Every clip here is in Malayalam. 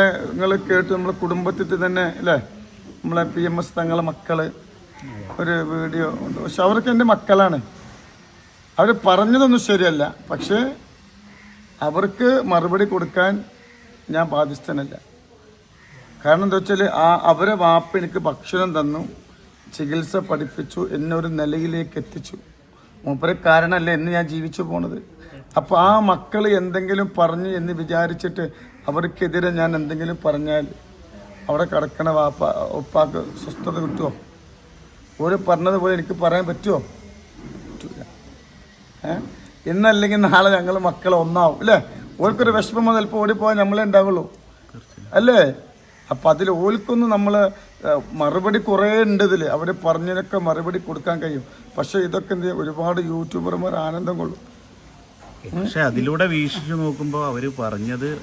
നിങ്ങൾ കേട്ട് നമ്മളെ കുടുംബത്തിൽ തന്നെ അല്ലേ? നമ്മളെ പി എം എസ് തങ്ങളെ മക്കൾ. ഒരു വീഡിയോ ഉണ്ട്. പക്ഷെ അവർക്ക് എന്റെ മക്കളാണ്. അവർ പറഞ്ഞതൊന്നും ശരിയല്ല. പക്ഷേ അവർക്ക് മറുപടി കൊടുക്കാൻ ഞാൻ ബാധ്യസ്ഥനല്ല. കാരണം എന്താ വെച്ചാൽ ആ അവരെ വാപ്പ എനിക്ക് ഭക്ഷണം തന്നു ചികിത്സ പഠിപ്പിച്ചു എന്നൊരു നിലയിലേക്ക് എത്തിച്ചു. മൂപ്പരെ കാരണമല്ല എന്ന് ഞാൻ ജീവിച്ചു പോണത്. അപ്പോൾ ആ മക്കൾ എന്തെങ്കിലും പറഞ്ഞു എന്ന് വിചാരിച്ചിട്ട് അവർക്കെതിരെ ഞാൻ എന്തെങ്കിലും പറഞ്ഞാൽ അവിടെ കിടക്കണ വാപ്പ ഉപ്പാക്ക് സ്വസ്ഥത കിട്ടുമോ ഓര് പറഞ്ഞതുപോലെ എനിക്ക് പറയാൻ പറ്റുമോ പറ്റൂല? ഇന്നല്ലെങ്കിൽ നാളെ ഞങ്ങൾ മക്കൾ ഒന്നാവും അല്ലേ? ഓർക്കൊരു വിഷമം ചിലപ്പോൾ ഓടിപ്പോയാൽ നമ്മളെ ഉണ്ടാവുള്ളൂ. അല്ലേ? അപ്പം അതിൽ ഓൽക്കൊന്ന് നമ്മൾ മറുപടി കുറേ ഉണ്ട് ഇതിൽ അവർ പറഞ്ഞതിനൊക്കെ മറുപടി കൊടുക്കാൻ കഴിയും. പക്ഷേ ഇതൊക്കെ എന്ത്? ഒരുപാട് യൂട്യൂബർമാർ ആനന്ദം കൊള്ളും. പക്ഷെ അതിലൂടെ വീക്ഷിച്ചു നോക്കുമ്പോൾ അവർ പറഞ്ഞത്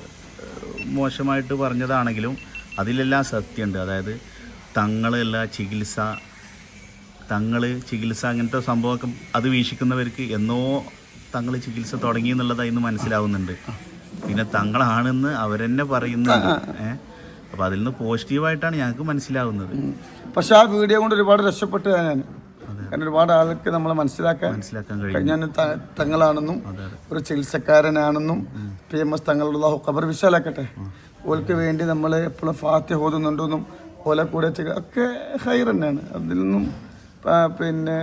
മോശമായിട്ട് പറഞ്ഞതാണെങ്കിലും അതിലെല്ലാം സത്യമുണ്ട്. അതായത് തങ്ങളെല്ലാ ചികിത്സ തങ്ങൾ ചികിത്സ അങ്ങനത്തെ സംഭവമൊക്കെ അത് വീക്ഷിക്കുന്നവർക്ക് എന്നോ തങ്ങൾ ചികിത്സ തുടങ്ങി എന്നുള്ളത് ഇന്ന് മനസ്സിലാവുന്നുണ്ട്. പിന്നെ തങ്ങളാണെന്ന് അവരെന്നെ പറയുന്നുണ്ട്. ഏഹ്? അപ്പൊ അതിൽ നിന്ന് പോസിറ്റീവായിട്ടാണ് ഞങ്ങൾക്ക് മനസ്സിലാവുന്നത്. പക്ഷെ ആ വീഡിയോ കൊണ്ട് ഒരുപാട് രക്ഷപ്പെട്ടു ഞാൻ. കാരണം ഒരുപാട് ആൾക്ക് നമ്മളെ മനസ്സിലാക്കാൻ മനസ്സിലാക്കാൻ ഞാൻ തങ്ങളാണെന്നും ഒരു ചികിത്സക്കാരനാണെന്നും പി എം എസ് തങ്ങളുള്ള ഖബർ വിശാലാക്കട്ടെ. ഓൽക്ക് വേണ്ടി നമ്മൾ എപ്പോഴും ഫാത്യ ഓതുന്നുണ്ടെന്നും ഓലെ കൂടെ ഒക്കെ ഹൈർ തന്നെയാണ്. അതിൽ നിന്നും പിന്നെ